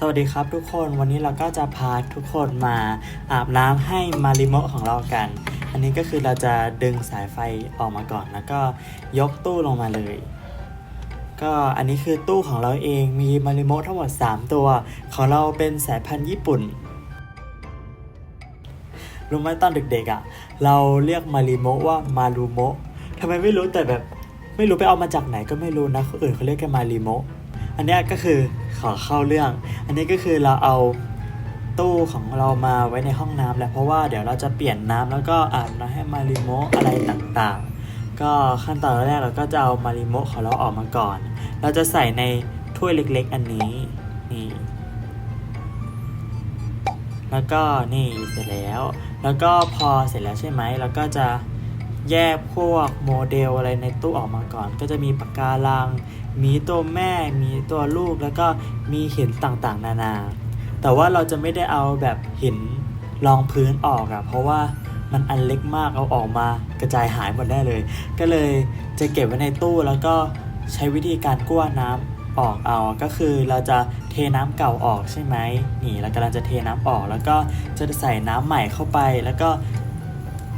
สวัสดีครับทุกคนวันนี้เราก็จะพาทุกคนมาอาบน้ำให้มาริโมะของเรากัน อันนี้ก็คือเราจะดึงสายไฟออกมาก่อน แล้วก็ยกตู้ลงมาเลย ก็อันนี้คือตู้ของเราเองมีมาริโมะทั้งหมด 3 ตัว ของเราเป็นสายพันธุ์ญี่ปุ่นรู้ไหมตอนเด็กๆอะ่ะ เราเรียกมาริโมะว่ามารูโมะทำไมไม่รู้แต่แบบไม่รู้ไปเอามาจากไหนก็ไม่รู้นะคนอื่นเขาเรียกกันมาริโมะอันนี้ก็คือ ขอเข้าเรื่อง อันนี้ก็คือเราเอาตู้ของเรามาไว้ในห้องน้ำแล้วเพราะว่าเดี๋ยวเราจะเปลี่ยนน้ำแล้วก็อาบน้ำให้มาริโมะอะไรต่างๆ ก็ขั้นตอนแรกเราก็จะเอามาริโมะของเราออกมาก่อน เราจะใส่ในถ้วยเล็กๆ อันนี้นี่แล้วก็นี่เสร็จแล้ว แล้วก็พอเสร็จแล้วใช่ไหมเราก็จะ แยกพวกโมเดลอะไรในตู้ออกมาก่อน ก็จะมีปากการัง มีตัวแม่ มีตัวลูกแล้วก็มีหินต่างๆ นานา แต่ว่าเราจะไม่ได้เอาแบบหินรองพื้นออกอะเพราะว่ามันอันเล็กมากเอาออกมากระจายหายหมดได้เลย ก็เลยจะเก็บไว้ในตู้แล้วก็ใช้วิธีการกั้วน้ำออกเอา ก็คือเราจะเทน้ำเก่าออกใช่ไหมนี่เรากำลังจะเทน้ำออก แล้วก็จะใส่น้ำใหม่เข้าไป แล้วก็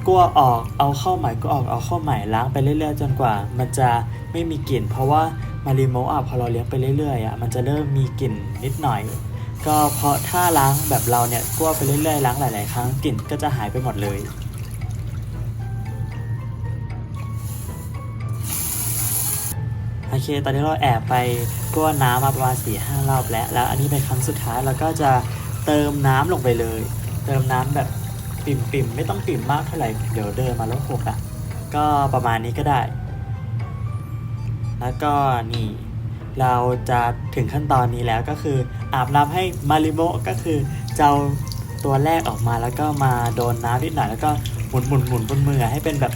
กลั้วออกเอาเข้าใหม่ก็ออกเอาเข้าใหม่ล้างไปเรื่อยๆ จนกว่า มันจะไม่มีกลิ่น เพราะว่ามาริโมอะพอเราเลี้ยงไปเรื่อยๆอะมันจะเริ่มมีกลิ่นนิดหน่อย ก็เพราะถ้าล้างแบบเราเนี่ยกลั้วไปเรื่อยๆล้างหลายๆครั้งกลิ่นก็จะหายไปหมดเลยโอเค ตอนนี้เราแอบไปกั้วน้ำมาประมาณ4ี่ห้ารอบแล้ว แล้วอันนี้เป็นครั้งสุดท้ายเราก็จะเติมน้ำลงไปเลย เติมน้ำแบบ ปิ่มๆไม่ต้องปิ่มมากเท่าไหร่ เดี๋ยวเดินมาแล้วหกอะ ก็ประมาณนี้ก็ได้ แล้วก็นี่ เราจะถึงขั้นตอนนี้แล้วก็คือ อาบน้ำให้มาริโมก็คือเจะเอาตัวแรกออกมาแล้วก็มาโดนน้ำนิดหน่อยแล้วก็หมุนหมุนหมุนบนมือให้เป็นแบบ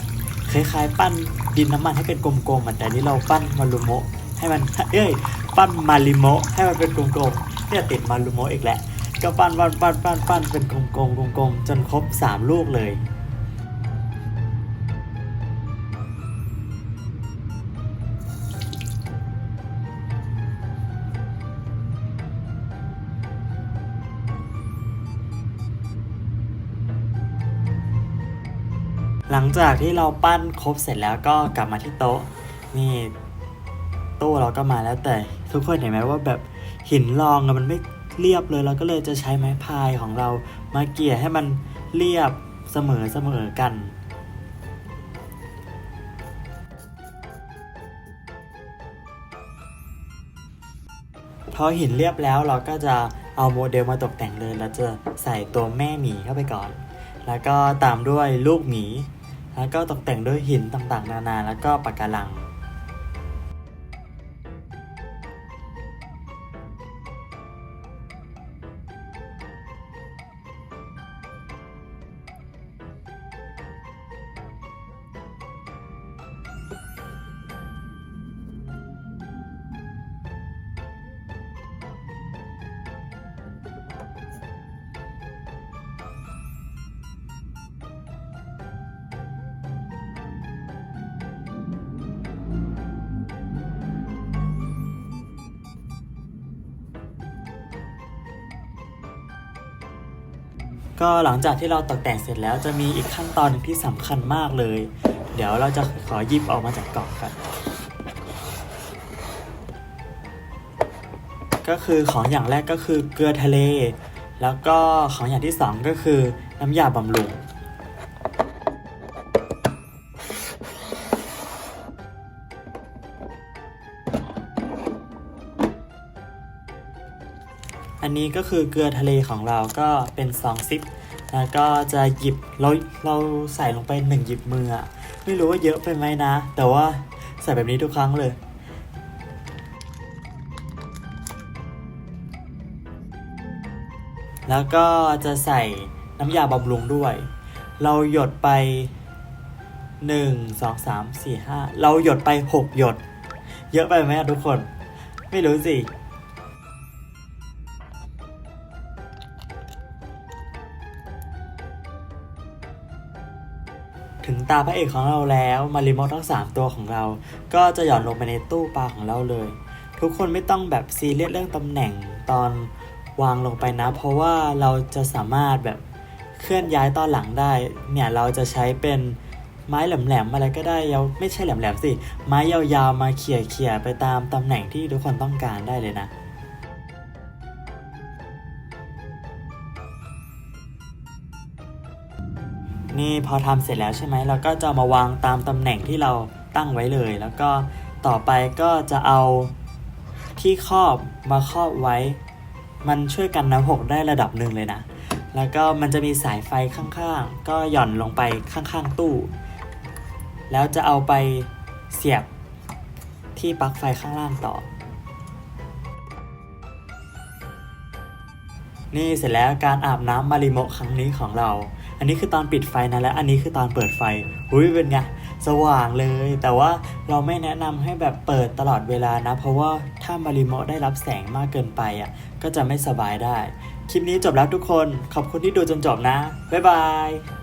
คล้ายๆปั้นดินน้ำมันให้เป็นกลมๆเหมือนแต่นี้เราปั้นมารุโมให้มันเอ้ยปั้นมาริโมให้มันเป็นกลมๆเนี่ยติดมารุโมอีกแหล้ว ก็ปั้นปั้นปั้นปั้นปั้นเป็นกลมๆกลมๆจนครบสามลูกเลย หลังจากที่เราปั้นครบเสร็จแล้วก็กลับมาที่โต๊ะ นี่ตู้เราก็มาแล้วแต่ทุกคนเห็นไหมว่าแบบหินรองมันไม่ เรียบเลยเราก็เลยจะใช้ไม้พายของเรามาเกี่ยให้มันเรียบเสมอเสมอกัน พอหินเรียบแล้วเราก็จะเอาโมเดลมาตกแต่งเลยเราจะใส่ตัวแม่หมีเข้าไปก่อน แล้วก็ตามด้วยลูกหมี แล้วก็ตกแต่งด้วยหินต่างๆ นานา แล้วก็ปะการัง ก็หลังจากที่เราตกแต่งเสร็จแล้วจะมีอีกขั้นตอนหนึ่งที่สำคัญมากเลย เดี๋ยวเราจะขอหยิบออกมาจากกล่องกัน ก็คือของอย่างแรกก็คือเกลือทะเล แล้วก็ของอย่างที่สองก็คือน้ำยาบำรุงอันนี้ก็คือเกลือทะเลของเราก็เป็นซองซิป แล้วก็จะหยิบเราเราใส่ลงไปหนึ่งหยิบมืออะไม่รู้ว่าเยอะไปไหมนะ แต่ว่าใส่แบบนี้ทุกครั้งเลยแล้วก็จะใส่น้ำยาบำรุงด้วย เราหยดไปหนึ่งสองสามสี่ห้าเราหยดไปหกหยด เยอะไปไหมอะทุกคน ไม่รู้สิ ถึงตาพระเอกของเราแล้วมาริโมทั้ง 3 ตัวของเรา ก็จะหย่อนลงไปในตู้ปลาของเราเลย ทุกคนไม่ต้องแบบซีเรียสเรื่องตำแหน่งตอนวางลงไปนะ เพราะว่าเราจะสามารถแบบเคลื่อนย้ายตอนหลังได้ เนี่ยเราจะใช้เป็นไม้แหลมๆอะไรก็ได้ยาวไม่ใช่แหลมๆสิ ไม้ยาวๆมาเขี่ยๆไปตามตำแหน่งที่ทุกคนต้องการได้เลยนะ นี่พอทำเสร็จแล้วใช่ไหมเราก็จะมาวางตามตำแหน่งที่เราตั้งไว้เลย แล้วก็ต่อไปก็จะเอาที่ครอบมาครอบไว้ มันช่วยกันน้ำหกได้ระดับหนึ่งเลยนะ แล้วก็มันจะมีสายไฟข้างๆ ก็หย่อนลงไปข้างๆตู้ แล้วจะเอาไปเสียบที่ปลั๊กไฟข้างล่างต่อ นี่เสร็จแล้วการอาบน้ำมาริโมะครั้งนี้ของเรา อันนี้คือตอนปิดไฟนะและอันนี้คือตอนเปิดไฟอุ้ยเป็นไงสว่างเลย แต่ว่าเราไม่แนะนำให้แบบเปิดตลอดเวลานะ เพราะว่าถ้ามาริโมะได้รับแสงมากเกินไปอะก็จะไม่สบายได้ คลิปนี้จบแล้วทุกคน ขอบคุณที่ดูจนจบนะ บ๊ายบาย